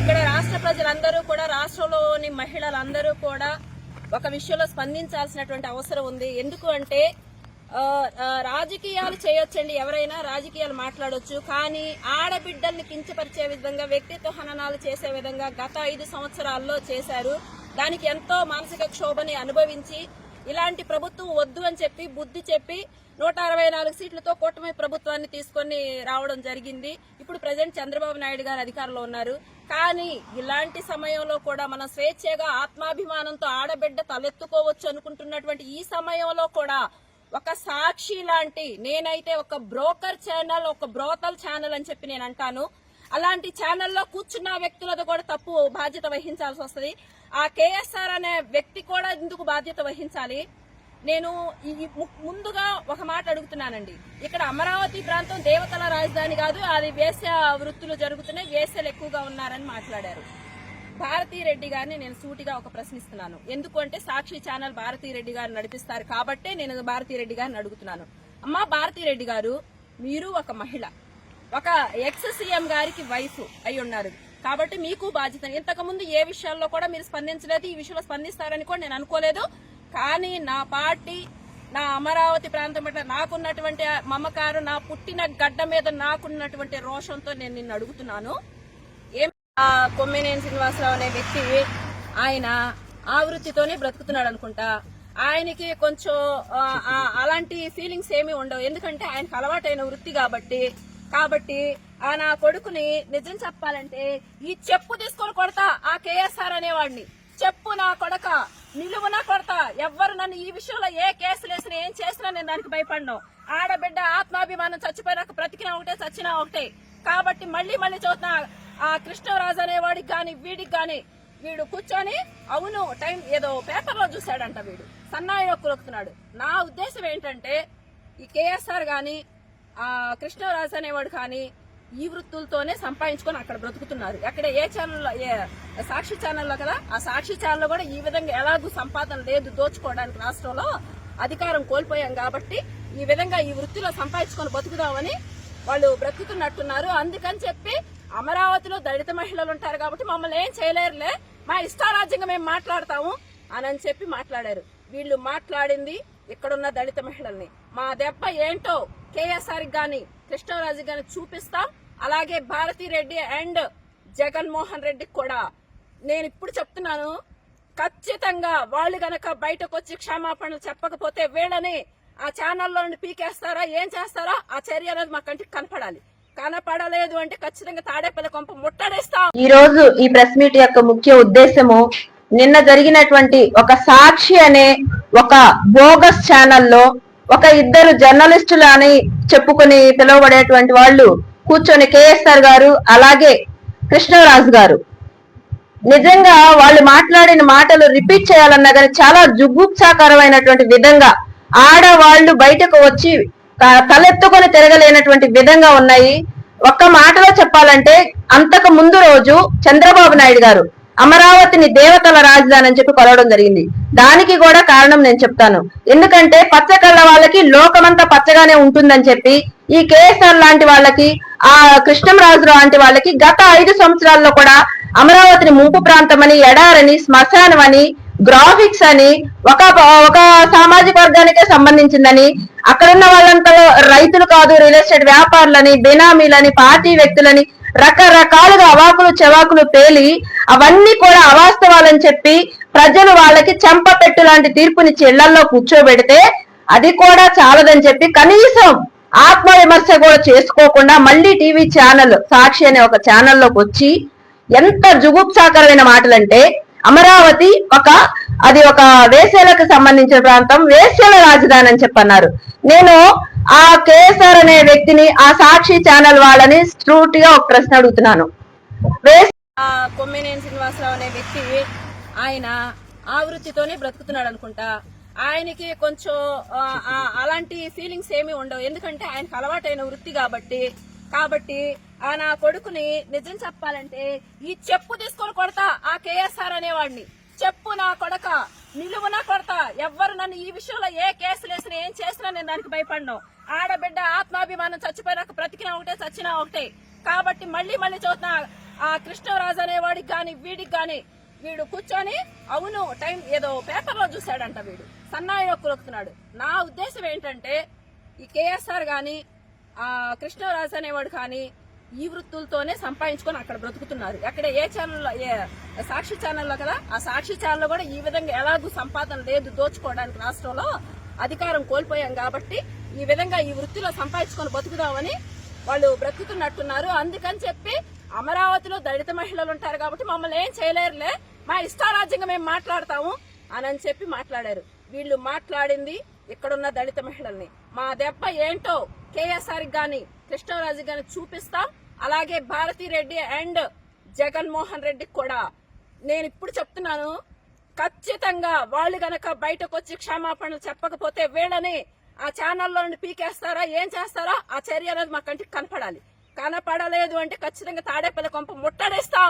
ఇక్కడ రాష్ట్ర ప్రజలందరూ కూడా రాష్ట్రంలోని మహిళలందరూ కూడా ఒక విషయంలో స్పందించాల్సినటువంటి అవసరం ఉంది. ఎందుకు అంటే రాజకీయాలు చేయొచ్చండి ఎవరైనా రాజకీయాలు మాట్లాడొచ్చు. కానీ ఆడబిడ్డల్ని కించపరిచే విధంగా వ్యక్తిత్వ హననాలు చేసే విధంగా గత ఐదు సంవత్సరాల్లో చేశారు. దానికి ఎంతో మానసిక క్షోభని అనుభవించి ఇలాంటి ప్రభుత్వం వద్దు అని చెప్పి బుద్ధి చెప్పి నూట అరవై నాలుగు సీట్లతో కూటమి ప్రభుత్వాన్ని తీసుకొని రావడం జరిగింది. ఇప్పుడు ప్రజెంట్ చంద్రబాబు నాయుడు గారు అధికారంలో ఉన్నారు. కానీ ఇలాంటి సమయంలో కూడా మనం స్వేచ్ఛగా ఆత్మాభిమానంతో ఆడబిడ్డ తలెత్తుకోవచ్చు అనుకుంటున్నటువంటి ఈ సమయంలో కూడా ఒక సాక్షి లాంటి నేనైతే ఒక బ్రోకర్ ఛానల్ ఒక బ్రోతల్ ఛానల్ అని చెప్పి నేను అంటాను. అలాంటి ఛానల్లో కూర్చున్న వ్యక్తులతో కూడా తప్పు బాధ్యత వహించాల్సి వస్తుంది. ఆ కేఎస్ఆర్ అనే వ్యక్తి కూడా ఇందుకు బాధ్యత వహించాలి. నేను ఈ ము- ముందుగా ఒక మాట అడుగుతున్నానండి. ఇక్కడ అమరావతి ప్రాంతం దేవతల రాజధాని కాదు అది వేశ్య వృత్తులు జరుగుతున్నాయి. వేశ్యలు ఎక్కువగా ఉన్నారని మాట్లాడారు. భారతీ రెడ్డి గారిని నేను సూటిగా ఒక ప్రశ్నిస్తున్నాను. ఎందుకంటే సాక్షి ఛానల్ భారతీ రెడ్డి గారు నడిపిస్తారు కాబట్టే నేను భారతీ రెడ్డి గారిని అడుగుతున్నాను. అమ్మా భారతీ రెడ్డి గారు మీరు ఒక మహిళ. ఒక ఎక్స్ సీఎం గారికి వైఫ్ అయి ఉన్నారు. కాబట్టి మీకు బాధ్యత. ఇంతకుముందు ఏ విషయాల్లో కూడా మీరు స్పందించలేదు ఈ విషయంలో స్పందిస్తారని కూడా నేను అనుకోలేదు. కానీ నా పార్టీ నా అమరావతి ప్రాంతం పట్ల నాకున్నటువంటి మమకారం నా పుట్టిన గడ్డ మీద నాకున్నటువంటి రోషంతో నేను నిన్ను అడుగుతున్నాను. ఏం కొమ్మినేని శ్రీనివాసరావు అనే వ్యక్తి ఆయన ఆ వృత్తితోనే బ్రతుకుతున్నాడు అనుకుంటా. ఆయనకి కొంచెం అలాంటి ఫీలింగ్స్ ఏమీ ఉండవు. ఎందుకంటే ఆయనకు అలవాటైన వృత్తి కాబట్టి కాబట్టి ఆ నా కొడుకుని నిజం చెప్పాలంటే ఈ చెప్పు తీసుకొని కొడతా ఆ కేఎస్ఆర్ అనేవాడిని. చెప్పు నా కొడక నిలువున కొడతా. ఎవ్వరు నన్ను ఈ విషయంలో ఏ కేసులు వేసినా ఏం చేసినా నేను దానికి భయపడను. ఆడబిడ్డ ఆత్మాభిమానం చచ్చిపోయినాక బ్రతికినా ఒకటే చచ్చినా ఒకటే. కాబట్టి మళ్ళీ మళ్ళీ చూస్తున్నా ఆ కృష్ణరాజు అనేవాడికి కానీ వీడికి కానీ వీడు కూర్చొని అవును టైం ఏదో పేపర్లో చూశాడంట వీడు. సన్నాయి నొక్కులుతున్నాడు నా ఉద్దేశం ఏంటంటే ఈ కేఎస్ఆర్ కానీ కృష్ణరాజు అనేవాడు కానీ ఈ వృత్తులతోనే సంపాదించుకొని అక్కడ బ్రతుకుతున్నారు. అక్కడ ఏ ఛానల్లో ఏ సాక్షి ఛానల్లో కదా ఆ సాక్షి ఛానల్లో కూడా ఈ విధంగా ఎలాగూ సంపాదన లేదు దోచుకోవడానికి రాష్ట్రంలో అధికారం కోల్పోయాం కాబట్టి ఈ విధంగా ఈ వృత్తిలో సంపాదించుకొని బతుకుదామని వాళ్ళు బ్రతుకుతున్నట్టున్నారు. అందుకని చెప్పి అమరావతిలో దళిత మహిళలు ఉంటారు కాబట్టి మమ్మల్ని ఏం చేయలేరులే మా ఇష్టారాజ్యంగా మేము మాట్లాడతాము అని చెప్పి మాట్లాడారు. వీళ్ళు మాట్లాడింది ఇక్కడున్న దళిత మహిళల్ని. మా దెబ్బ ఏంటో కేఎస్ఆర్ గాని కృష్ణరాజు గాని చూపిస్తాం. అలాగే భారతీ రెడ్డి అండ్ జగన్మోహన్ రెడ్డికి కూడా. నేను ఇప్పుడు చెప్తున్నాను ఖచ్చితంగా వాళ్ళు గనక బయటకు వచ్చి క్షమాపణలు చెప్పకపోతే వీళ్ళని ఆ ఛానల్లో నుండి పీకేస్తారా ఏం చేస్తారా? ఆ చర్య అనేది మా కంటికి కనపడాలి. కనపడలేదు అంటే ఖచ్చితంగా తాడేపల్లి కొంప ముట్టడేస్తాం. ఈ రోజు ఈ ప్రెస్ మీట్ యొక్క ముఖ్య ఉద్దేశము నిన్న జరిగినటువంటి ఒక సాక్షి అనే ఒక బోగస్ ఛానల్లో ఒక ఇద్దరు జర్నలిస్టులు అని చెప్పుకుని పిలువబడేటువంటి వాళ్ళు కూర్చొని కేఎస్ఆర్ గారు అలాగే కృష్ణరాజు గారు. నిజంగా వాళ్ళు మాట్లాడిన మాటలు రిపీట్ చేయాలన్నా కానీ చాలా జుగుప్సాకరమైనటువంటి విధంగా ఆడవాళ్ళు బయటకు వచ్చి తలెత్తుకొని తిరగలేనటువంటి విధంగా ఉన్నాయి. ఒక్క మాటలో చెప్పాలంటే అంతకు ముందు రోజు చంద్రబాబు నాయుడు గారు అమరావతిని దేవతల రాజధాని అని చెప్పి కొలవడం జరిగింది. దానికి కూడా కారణం నేను చెప్తాను. ఎందుకంటే పచ్చ కళ్ళ వాళ్ళకి లోకమంతా పచ్చగానే ఉంటుందని చెప్పి ఈ కేఎస్ఆర్ లాంటి వాళ్ళకి ఆ కృష్ణంరాజు లాంటి వాళ్ళకి గత ఐదు సంవత్సరాల్లో కూడా అమరావతిని ముంపు ప్రాంతమని ఎడారని శ్మశానం అని గ్రాఫిక్స్ అని ఒక ఒక సామాజిక వర్గానికే సంబంధించిందని అక్కడున్న వాళ్ళంతా రైతులు కాదు రియల్ ఎస్టేట్ వ్యాపారులని బినామీలని పార్టీ వ్యక్తులని రకరకాలుగా అవాకులు చెవాకులు పేలి అవన్నీ కూడా అవాస్తవాలని చెప్పి ప్రజలు వాళ్ళకి చెంపపెట్టు లాంటి తీర్పునిచ్చి చెల్లల్లో కూర్చోబెడితే అది కూడా చాలదని చెప్పి కనీసం ఆత్మ విమర్శ కూడా చేసుకోకుండా మళ్ళీ టీవీ ఛానల్ సాక్షి అనే ఒక ఛానల్లోకి వచ్చి ఎంత జుగుప్సాకరమైన మాటలంటే అమరావతి ఒక అది ఒక వేసేలకు సంబంధించిన ప్రాంతం వేసేల రాజధాని అని చెప్పన్నారు. నేను ఆ కేఎస్ఆర్ అనే వ్యక్తిని ఆ సాక్షి ఛానల్ వాళ్ళని స్ట్రూట్గా ఒక ప్రశ్న అడుగుతున్నాను. వేస్ ఆ కొమ్మినేని శ్రీనివాసరావు అనే వ్యక్తి ఆయన ఆ వృత్తితోనే బ్రతుకుతున్నాడు అనుకుంటా. ఆయనకి కొంచెం అలాంటి ఫీలింగ్స్ ఏమి ఉండవు. ఎందుకంటే ఆయనకు అలవాటైన వృత్తి కాబట్టి కాబట్టి ఆ నా కొడుకుని నిజం చెప్పాలంటే ఈ చెప్పు తీసుకొని కొడతా ఆ కేఎస్ఆర్ అనేవాడిని. చెప్పు నా కొడక నిలువునా కొడతా. ఎవ్వరు నన్ను ఈ విషయంలో ఏ కేసులు వేసినా ఏం చేసినా నేను దానికి భయపడను ఆడబిడ్డ ఆత్మాభిమానం చచ్చిపోయినాక బ్రతికినా ఒకటే చచ్చినా ఒకటే. కాబట్టి మళ్ళీ మళ్ళీ చూస్తున్నా ఆ కృష్ణరాజు అనేవాడికి కానీ వీడికి కానీ వీడు కూర్చొని అవును టైం ఏదో పేపర్లో చూశాడంట వీడు. సన్నాయి నొక్కులొక్కుతున్నాడు నా ఉద్దేశం ఏంటంటే ఈ కేఎస్ఆర్ కానీ ఆ కృష్ణరాజు అనేవాడు కానీ ఈ వృత్తులతోనే సంపాదించుకొని అక్కడ బ్రతుకుతున్నారు. అక్కడ ఏ ఛానల్లో ఏ సాక్షి ఛానల్లో కదా ఆ సాక్షి ఛానల్లో కూడా ఈ విధంగా ఎలాగూ సంపాదన లేదు దోచుకోవడానికి రాష్ట్రంలో అధికారం కోల్పోయాం కాబట్టి ఈ విధంగా ఈ వృత్తిలో సంపాదించుకొని బతుకుదామని వాళ్ళు బ్రతుకుతున్నట్టున్నారు. అందుకని చెప్పి అమరావతిలో దళిత మహిళలు ఉంటారు కాబట్టి మమ్మల్ని ఏం చేయలేరులే. మా ఇష్టారాజ్యంగా మేము మాట్లాడతాము అని అని చెప్పి మాట్లాడారు. వీళ్ళు మాట్లాడింది ఇక్కడున్న దళిత మహిళల్ని. మా దెబ్బ ఏంటో కేఎస్ఆర్ గాని కృష్ణరాజు గాని చూపిస్తాం. అలాగే భారతీ రెడ్డి అండ్ జగన్మోహన్ రెడ్డి కూడా. నేను ఇప్పుడు చెప్తున్నాను ఖచ్చితంగా వాళ్ళు గనక బయటకు వచ్చి క్షమాపణలు చెప్పకపోతే వీళ్ళని ఆ ఛానల్లో నుండి పీకేస్తారా? ఏం చేస్తారా? ఆ చర్య అనేది మా కంటికి కనపడాలి. కనపడలేదు అంటే ఖచ్చితంగా తాడేపల్లి కొంప ముట్టడేస్తాం.